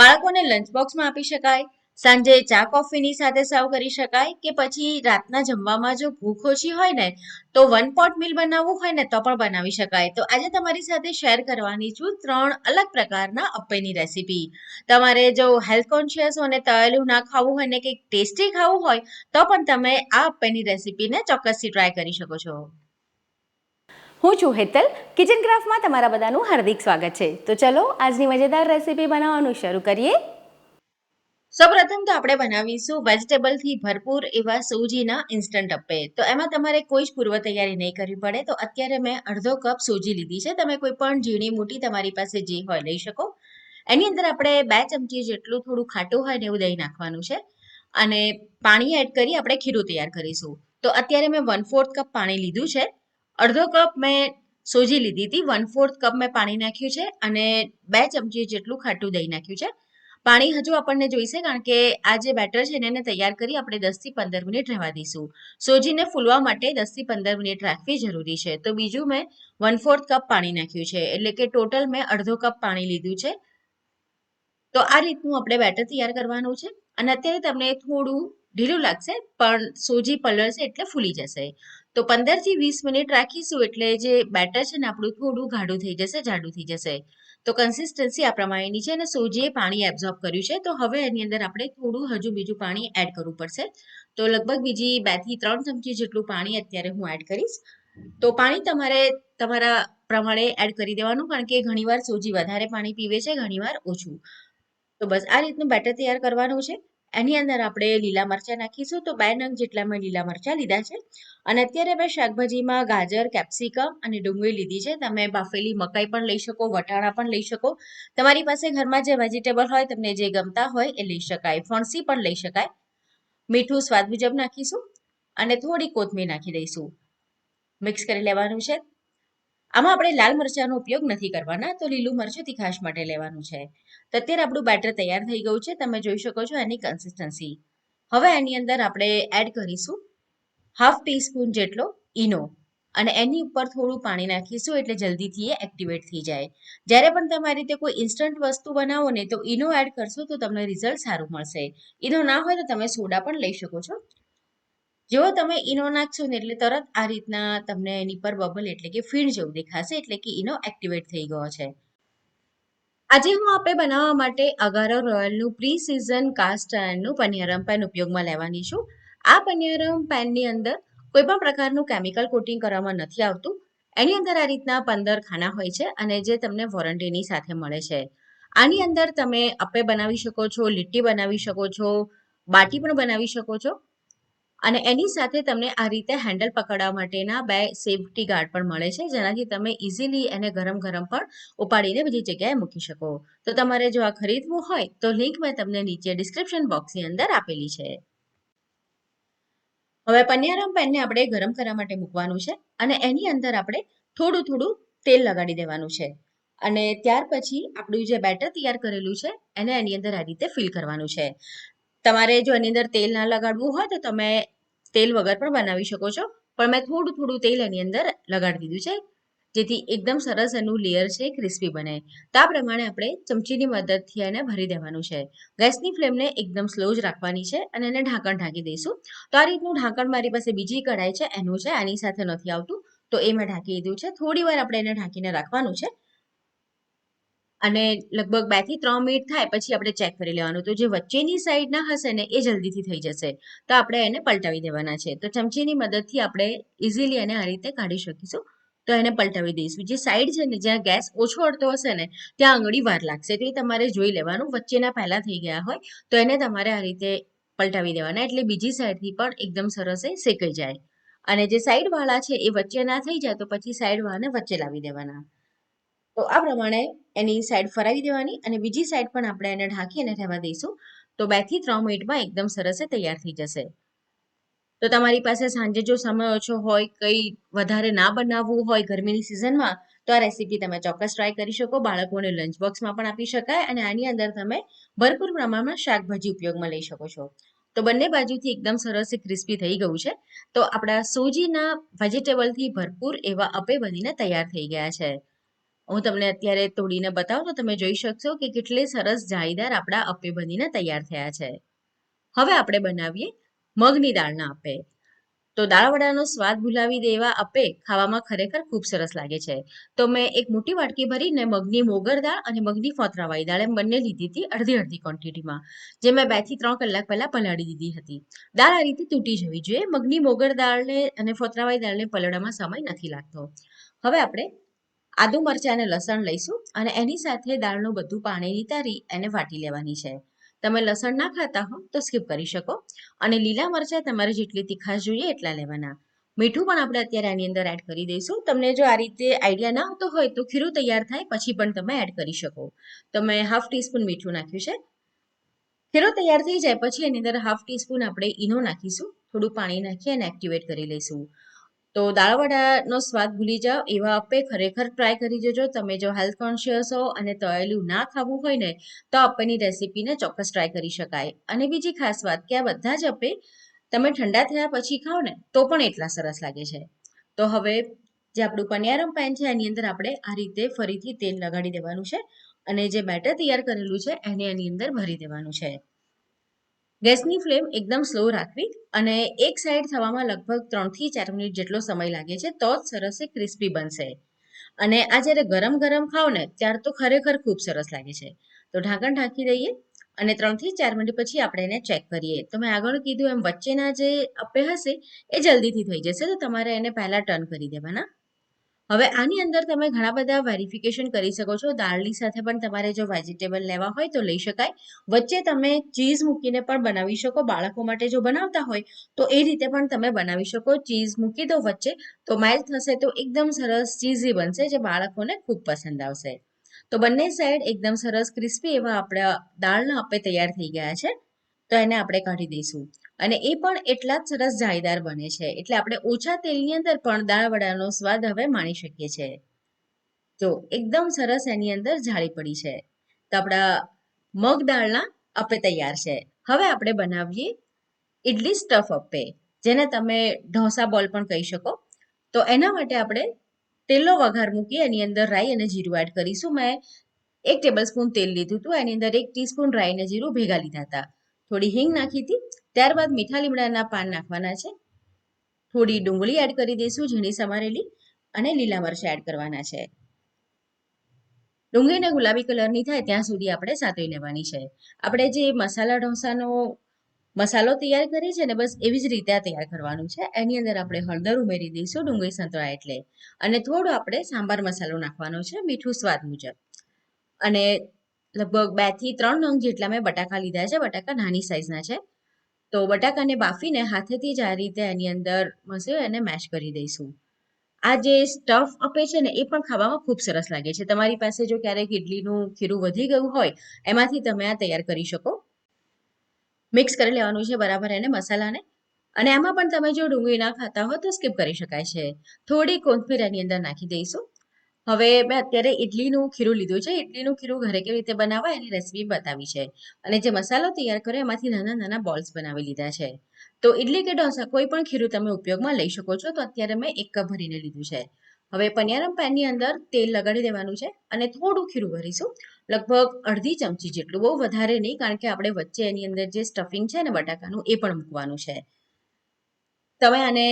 બાળકોને લંચ બોક્સમાં આપી શકાય, સાંજે ચા કોફીની સાથે સર્વ કરી શકાય કે પછી રાતના જમવામાં જો ભૂખ ઓછી હોય ને, તો વન પોટ મીલ બનાવવું હોય ને તો પણ બનાવી શકાય. તો આજે તમારી સાથે શેર કરવાની છું ત્રણ અલગ પ્રકારના અપ્પેની રેસીપી તમારે જો હેલ્થ કોન્શિયસ અને તળેલું ના ખાવું હોય ને કંઈક ટેસ્ટી ખાવું હોય, તો પણ તમે આ અપ્પેની રેસીપીને ચોક્કસથી ટ્રાય કરી શકો છો. હું છું હેતલ. કિચન ક્રાફ્ટમાં તમારા બધાનું હાર્દિક સ્વાગત છે. તો ચલો, આજની મજેદાર રેસીપી બનાવવાનું શરૂ કરીએ. સૌપ્રથમ તો આપણે બનાવીશું વેજીટેબલથી ભરપૂર એવા સૂજીના ઇન્સ્ટન્ટ અપ્પે. તો એમાં તમારે કોઈ જ પૂર્વ તૈયારી નહીં કરવી પડે. તો અત્યારે મેં અડધો કપ સૂજી લીધી છે. તમે કોઈ પણ ઝીણી મોટી તમારી પાસે જે હોય લઈ શકો. એની અંદર આપણે બે ચમચી જેટલું થોડું ખાટું હોય ને એવું દહીં નાખવાનું છે. અને પાણી એડ કરી આપણે ખીરું તૈયાર કરીશું. તો અત્યારે મેં વન ફોર્થ કપ પાણી લીધું છે. અડધો કપ મેં સોજી લીધી હતી વન ફોર્થ કપ મેં પાણી નાખ્યું છે અને બે ચમચી જેટલું ખાટું દહીં નાખ્યું છે. પાણી હજુ આપણને જોઈશે કારણ કે આ જે બેટર છે એને તૈયાર કરી આપણે દસથી પંદર મિનિટ રહેવા દઈશું. સોજીને ફૂલવા માટે દસથી પંદર મિનિટ રાખવી જરૂરી છે. તો બીજું મેં વન ફોર્થ કપ પાણી નાખ્યું છે. એટલે કે ટોટલ મેં અડધો કપ પાણી લીધું છે. તો આ રીતનું આપણે બેટર તૈયાર કરવાનું છે. અને અત્યારે તમને થોડું ઢીલું લાગશે, પણ સોજી પલળશે એટલે ફૂલી જશે. તો પંદરથી વીસ મિનિટ રાખીશું એટલે જે બેટર છે ને, આપણું થોડું ગાઢું થઈ જશે, જાડું થઈ જશે. તો કન્સિસ્ટન્સી આ પ્રમાણેની છે અને સોજીએ પાણી એબ્ઝોર્બ કર્યું છે. તો હવે એની અંદર આપણે થોડું હજુ બીજું પાણી એડ કરવું પડશે. તો લગભગ બીજી બેથી ત્રણ ચમચી જેટલું પાણી અત્યારે હું એડ કરીશ. તો પાણી તમારે તમારા પ્રમાણે એડ કરી દેવાનું, કારણ કે ઘણીવાર સોજી વધારે પાણી પીવે છે, ઘણીવાર ઓછું. તો બસ આ રીતનું બેટર તૈયાર કરવાનું છે. એની અંદર આપણે લીલા મરચાં નાખીશું. તો બે નંગ જેટલા મેં લીલા મરચાં લીધા છે. અને અત્યારે મેં શાકભાજીમાં ગાજર, કેપ્સિકમ અને ડુંગળી લીધી છે. તમે બાફેલી મકાઈ પણ લઈ શકો, વટાણા પણ લઈ શકો. તમારી પાસે ઘરમાં જે વેજીટેબલ હોય, તમને જે ગમતા હોય એ લઈ શકાય. ફણસી પણ લઈ શકાય. મીઠું સ્વાદ મુજબ નાખીશું અને થોડી કોથમીર નાખી દઈશું. મિક્સ કરી લેવાનું છે. આમાં આપણે લાલ મરચાંનો ઉપયોગ નથી કરવાના, તો લીલું મરચું તીખાશ માટે લેવાનું છે. તો અત્યારે આપણું બેટર તૈયાર થઈ ગયું છે, તમે જોઈ શકો છો એની કન્સિસ્ટન્સી હવે એની અંદર આપણે એડ કરીશું હાફ ટીસ્પૂન જેટલો ઈનો અને એની ઉપર થોડું પાણી નાખીશું એટલે જલ્દીથી એ એક્ટિવેટ થઈ જાય. જ્યારે પણ તમારી રીતે કોઈ ઇન્સ્ટન્ટ વસ્તુ બનાવો ને તો ઈનો એડ કરશો તો તમને રિઝલ્ટ સારું મળશે. ઈનો ના હોય તો તમે સોડા પણ લઈ શકો છો. જેવો તમે ઈનો નાખશો ને એટલે તરત આ રીતના તમને એની પર બબલ એટલે કે ફીણ જેવું દેખાશે, એટલે કે ઈનો એક્ટિવેટ થઈ ગયો છે. આજે હું આપણે બનાવવા માટે અગારો રોયલનું પ્રી સિઝન કાસ્ટ આયર્નનું પનિયારમ પેન ઉપયોગમાં લેવાની છું. આ પનિયારમ પેનની અંદર કોઈ પણ પ્રકારનું કેમિકલ કોટિંગ કરવામાં નથી આવતું. એની અંદર આ રીતના પંદર ખાના હોય છે અને જે તમને વોરંટીની સાથે મળે છે. આની અંદર તમે અપ્પે બનાવી શકો છો, લીટી બનાવી શકો છો, બાટી પણ બનાવી શકો છો. અને એની સાથે તમને આ રીતે હેન્ડલ પકડવા માટેના બે સેફટી ગાર્ડ પણ મળે છે, જેનાથી તમે ઇઝીલી એને ગરમ ગરમ પણ ઉપાડીને બીજી જગ્યાએ મૂકી શકો. તો તમારે જો આ ખરીદવું હોય, તો લિંક મેં તમને નીચે ડિસ્ક્રિપ્શન બોક્સની અંદર આપેલી છે. હવે પન્યારામ પેનને આપણે ગરમ કરવા માટે મૂકવાનું છે અને એની અંદર આપણે થોડું થોડું તેલ લગાડી દેવાનું છે. અને ત્યાર પછી આપણું જે બેટર તૈયાર કરેલું છે, એને એની અંદર આ રીતે ફિલ કરવાનું છે. તમારે જો એની અંદર તેલ ના લગાડવું હોય તો તમે તેલ વગર પણ બનાવી શકો છો. પણ મેં થોડું થોડું તેલ એની અંદર લગાડી દીધું છે. જેથી એકદમ સરસ એનું લેયર છે ક્રિસ્પી બને. તો આ પ્રમાણે આપણે ચમચીની મદદથી એને ભરી દેવાનું છે. ગેસની ફ્લેમને એકદમ સ્લો જ રાખવાની છે અને એને ઢાંકણ ઢાંકી દઈશું. તો આ રીતનું ઢાંકણ મારી પાસે બીજી કઢાઈ છે, એનું છે, આની સાથે નથી આવતું. તો એ મેં ઢાંકી દીધું છે. થોડી વાર આપણે એને ઢાંકીને રાખવાનું છે. અને લગભગ બેથી ત્રણ મિનિટ થાય પછી આપણે ચેક કરી લેવાનું. તો જે વચ્ચેની સાઈડના હશે ને, એ જલ્દીથી થઈ જશે. તો આપણે એને પલટાવી દેવાના છે. તો ચમચીની મદદથી આપણે ઇઝીલી એને આ રીતે કાઢી શકીશું. તો એને પલટાવી દઈશું. જે સાઈડ છે ને, જ્યાં ગેસ ઓછો અડતો હશે ને, ત્યાં આંગળી વાર લાગશે. તો એ તમારે જોઈ લેવાનું. વચ્ચેના પહેલા થઈ ગયા હોય, તો એને તમારે આ રીતે પલટાવી દેવાના. એટલે બીજી સાઈડથી પણ એકદમ સરસ એ શેકાઈ જાય. અને જે સાઈડ વાળા છે, એ વચ્ચે ના થઈ જાય તો પછી સાઈડ વાળાને વચ્ચે લાવી દેવાના. તો આ પ્રમાણે એની સાઈડ ફરાવી દેવાની અને બીજી સાઈડ પણ આપણે એને ઢાંકી અને રહેવા દઈશું. તો બેથી ત્રણ મિનિટમાં એકદમ સરસ તૈયાર થઈ જશે. તો તમારી પાસે સાંજે જો સમય ઓછો હોય, કંઈ વધારે ના બનાવવું હોય ગરમીની સિઝનમાં તો આ રેસીપી તમે ચોક્કસ ટ્રાય કરી શકો. બાળકોને લંચ બોક્સમાં પણ આપી શકાય અને આની અંદર તમે ભરપૂર પ્રમાણમાં શાકભાજી ઉપયોગમાં લઈ શકો છો. તો બંને બાજુથી એકદમ સરસ ક્રિસ્પી થઈ ગયું છે. તો આપણા સોજીના વેજીટેબલથી ભરપૂર એવા અપે બનીને તૈયાર થઈ ગયા છે. હું તમને અત્યારે તોડીને બતાવું તો તમે જોઈ શકશો કે કેટલી સરસ જાળીદાર આપણા અપ્પે બનીને તૈયાર થયા છે. હવે આપણે બનાવીએ મગની દાળના અપ્પે. તો દાળવડાનો સ્વાદ ભૂલાવી દેવા અપ્પે ખાવામાં ખરેખર ખૂબ સરસ લાગે છે. તો મેં એક મોટી વાટકી ભરીને મગની મોગર દાળ અને મગની ફોતરાવાળી દાળ એમ બંને લીધી હતી અડધી અડધી ક્વોન્ટિટીમાં જે મેં બેથી ત્રણ કલાક પહેલા પલાળી દીધી હતી. દાળ આ રીતે તૂટી જવી જોઈએ. મગની મોગર દાળને અને ફોતરાવાળી દાળને પલળવામાં સમય નથી લાગતો. હવે આપણે આદુ મરચાં અને લસણ લઈશું અને એની સાથે દાળનું બધું પાણી નીતારી એને વાટી લેવાની છે. તમે લસણ ના ખાતા હો તો સ્કીપ કરી શકો. અને લીલા મરચાં તમારે જેટલી તીખાશ જોઈએ એટલા લેવાના. મીઠું પણ આપણે અત્યારે આની અંદર એડ કરી દઈશું. તમને જો આ રીતે આઈડિયા ના આવતો હોય તો ખીરું તૈયાર થાય, પછી પણ તમે એડ કરી શકો. તો મેં હાફ ટીસ્પૂન મીઠું નાખ્યું છે. ખીરું તૈયાર થઈ જાય પછી એની અંદર હાફ ટીસ્પૂન આપણે ઈનો નાખીશું. થોડું પાણી નાખી અને એક્ટિવેટ કરી લઈશું. તો દાળવડાનો સ્વાદ ભૂલી જાઓ, એવા અપ્પે ખરેખર ટ્રાય કરી જજો. તમે જો હેલ્થ કોન્શિયસ હો અને તળેલું ના ખાવું હોય ને, તો અપ્પેની રેસીપીને ચોક્કસ ટ્રાય કરી શકાય. અને બીજી ખાસ વાત કે આ બધા જ અપ્પે તમે ઠંડા થયા પછી ખાઓ ને, તો પણ એટલા સરસ લાગે છે. તો હવે જે આપણું પનિયારમ પેન છે, એની અંદર આપણે આ રીતે ફરીથી તેલ લગાડી દેવાનું છે અને જે બેટર તૈયાર કરેલું છે, એને એની અંદર ભરી દેવાનું છે. ગેસની ફ્લેમ એકદમ સ્લો રાખવી અને એક સાઈડ થવામાં લગભગ ત્રણથી ચાર મિનિટ જેટલો સમય લાગે છે, તો જ સરસ એ ક્રિસ્પી બનશે. અને આ જ્યારે ગરમ ગરમ ખાઓ ને, ત્યાર તો ખરેખર ખૂબ સરસ લાગે છે. તો ઢાંકણ ઢાંકી દઈએ અને ત્રણથી ચાર મિનિટ પછી આપણે એને ચેક કરીએ. તો મેં આગળ કીધું એમ વચ્ચેના જે અપ્પે હશે, એ જલ્દીથી થઈ જશે, તો તમારે એને પહેલાં ટર્ન કરી દેવાના. હવે આની અંદર તમે ઘણા બધા વેરિફિકેશન કરી શકો છો. દાળની સાથે પણ તમારે જો વેજીટેબલ લેવા હોય તો લઈ શકાય. વચ્ચે તમે ચીઝ મૂકીને પણ બનાવી શકો. બાળકો માટે જો બનાવતા હોય તો એ રીતે પણ તમે બનાવી શકો. ચીઝ મૂકી દો વચ્ચે તો મેલ્ટ થશે તો એકદમ સરસ ચીઝી બનશે, જે બાળકોને ખૂબ પસંદ આવશે. તો બંને સાઈડ એકદમ સરસ ક્રિસ્પી એવા આપણા દાળના આપણે તૈયાર થઈ ગયા છે. તો એને આપણે કાઢી દઈશું. અને એ પણ એટલા જ સરસ જાળીદાર બને છે. એટલે આપણે ઓછા તેલની અંદર પણ દાળ વડાનો સ્વાદ હવે માણી શકીએ છીએ જો એકદમ સરસ એની અંદર જાળી પડી છે. તો આપણા મગ દાળના અપે તૈયાર છે. હવે આપણે બનાવીએ ઇડલી સ્ટફ અપે જેને તમે ઢોસા બોલ પણ કહી શકો. તો એના માટે આપણે તેલનો વઘાર મૂકી એની અંદર રાઈ અને જીરું એડ કરીશું. મેં એક ટેબલ સ્પૂન તેલ લીધું હતું. એની અંદર એક ટીસ્પૂન રાઈ અને જીરું ભેગા લીધા હતા. થોડી હિંગ નાખી હતી. ત્યારબાદ મીઠા લીમડાના પાન નાખવાના છે. થોડી ડુંગળી એડ કરી દઈશું, ઝીણી સમારેલી, અને લીલા મરચાં એડ કરવાના છે. ડુંગળીને ગુલાબી કલરની થાય ત્યાં સુધી આપણે સાતોઈ લેવાની છે. આપણે જે મસાલા ઢોસાનો મસાલો તૈયાર કરીએ છીએ ને, બસ એવી જ રીતે આ તૈયાર કરવાનું છે. એની અંદર આપણે હળદર ઉમેરી દઈશું ડુંગળી સંતળા એટલે. અને થોડો આપણે સાંભાર મસાલો નાખવાનો છે, મીઠું સ્વાદ મુજબ. અને લગભગ બેથી ત્રણ નંગ જેટલા મેં બટાકા લીધા છે. બટાકા નાની સાઈઝના છે. તો બટાકાને બાફીને હાથેથી જ આ રીતે એની અંદર મસે એને મેશ કરી દઈશું. આ જે સ્ટફ આપે છે ને, એ પણ ખાવામાં ખૂબ સરસ લાગે છે. તમારી પાસે જો ક્યારેક ઇડલીનું ખીરું વધી ગયું હોય, એમાંથી તમે આ તૈયાર કરી શકો. મિક્સ કરી લેવાનું છે બરાબર એને મસાલાને. અને એમાં પણ તમે જો ડુંગળી ના ખાતા હો તો સ્કીપ કરી શકાય છે. થોડી કોથમીર એની અંદર નાખી દઈશું. હવે મેં અત્યારે ઇડલીનું ખીરું લીધું છે. ઇડલીનું ખીરું ઘરે કેવી રીતે બનાવાય એની રેસીપી બતાવી છે. અને જે મસાલો તૈયાર કર્યો એમાંથી નાના નાના બોલ્સ બનાવી લીધા છે. તો ઇડલી કે ઢોસા કોઈ પણ ખીરું તમે ઉપયોગમાં લઈ શકો છો. તો અત્યારે મેં એક કપ ભરીને લીધું છે. હવે પનિયારમ પેનની અંદર તેલ લગાડી દેવાનું છે અને થોડું ખીરું ભરીશું. લગભગ અડધી ચમચી જેટલું, બહુ વધારે નહીં, કારણ કે આપણે વચ્ચે એની અંદર જે સ્ટફિંગ છે ને બટાકાનું, એ પણ મૂકવાનું છે. તમે આને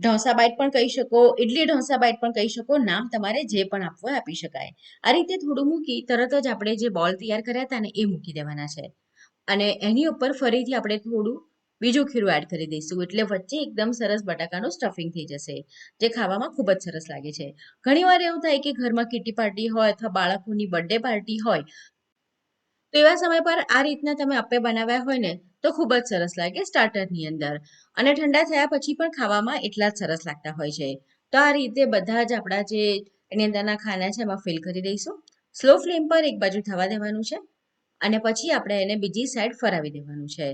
ઢોસા બાઈટ પણ કહી શકો ઇડલી ઢોસા બાઈટ પણ કહી શકો, નામ તમારે જે પણ આપવું આપી શકાય. આ રીતે થોડું મૂકી તરત જ આપણે જે બોલ તૈયાર કર્યા હતા ને એ મૂકી દેવાના છે. અને એની ઉપર ફરીથી આપણે થોડું બીજું ખીરું એડ કરી દઈશું, એટલે વચ્ચે એકદમ સરસ બટાકાનું સ્ટફિંગ થઈ જશે, જે ખાવામાં ખૂબ જ સરસ લાગે છે. ઘણીવાર એવું થાય કે ઘરમાં કિટી પાર્ટી હોય અથવા બાળકોની બર્થડે પાર્ટી હોય તો એવા સમય પર આ રીતના તમે અપ્પે બનાવ્યા હોય ને, તો ખૂબ જ સરસ લાગે સ્ટાર્ટરની અંદર. અને ઠંડા થયા પછી પણ ખાવામાં એટલા જ સરસ લાગતા હોય છે. તો આ રીતે બધા જ આપણા જે એની અંદરના ખાના છે, એમાં ફિલ કરી દઈશું. સ્લો ફ્લેમ પર એક બાજુ થવા દેવાનું છે અને પછી આપણે એને બીજી સાઈડ ફરાવી દેવાનું છે.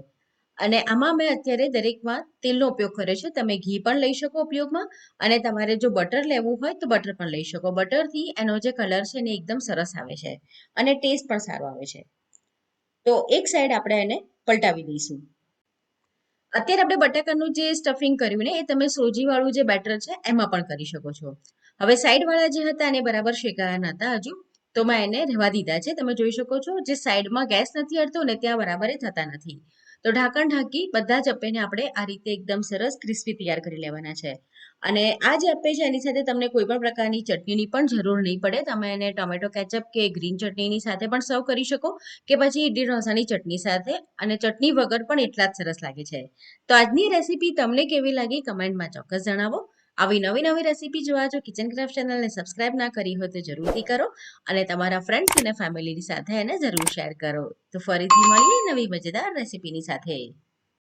અને આમાં મેં અત્યારે દરેકમાં તેલનો ઉપયોગ કર્યો છે. તમે ઘી પણ લઈ શકો ઉપયોગમાં અને તમારે જો બટર લેવું હોય તો બટર પણ લઈ શકો. બટરથી એનો જે કલર છે ને એકદમ સરસ આવે છે અને ટેસ્ટ પણ સારો આવે છે. તો એક સાઈડ આપણે એને પલટાવી દઈશું. અત્યારે આપણે બટાકાનું જે સ્ટફિંગ કર્યું ને, એ તમે સોજીવાળું જે બેટર છે, એમાં પણ કરી શકો છો. હવે સાઈડવાળા જે હતા, એને બરાબર શેકાયા નહોતા હજુ. તો મેં એને રહેવા દીધા છે. તમે જોઈ શકો છો, જે સાઈડમાં ગેસ નથી અડતો ને, ત્યાં બરાબર થતા નથી. તો ઢાંકણ ઢાંકી બધા જ અપ્પેને આપણે આ રીતે એકદમ સરસ ક્રિસ્પી તૈયાર કરી લેવાના છે. અને આ જે અપ્પે છે, એની સાથે તમને કોઈ પણ પ્રકારની ચટણીની પણ જરૂર નહીં પડે. તમે એને ટોમેટો કેચઅપ કે ગ્રીન ચટણીની સાથે પણ સર્વ કરી શકો કે પછી ઇડલી ઢોસાની ચટણી સાથે. અને ચટણી વગર પણ એટલા જ સરસ લાગે છે. તો આજની રેસીપી તમને કેવી લાગી કમેન્ટમાં ચોક્કસ જણાવો. આવી નવી નવી રેસીપી જોવા જો કિચન ક્રાફ્ટ ચેનલને સબસ્ક્રાઇબ ના કરી હોય તો જરૂરથી કરો. અને તમારા ફ્રેન્ડ્સ અને ફેમિલીની સાથે એને જરૂર શેર કરો. તો ફરીથી મળીએ નવી મજેદાર રેસીપીની સાથે.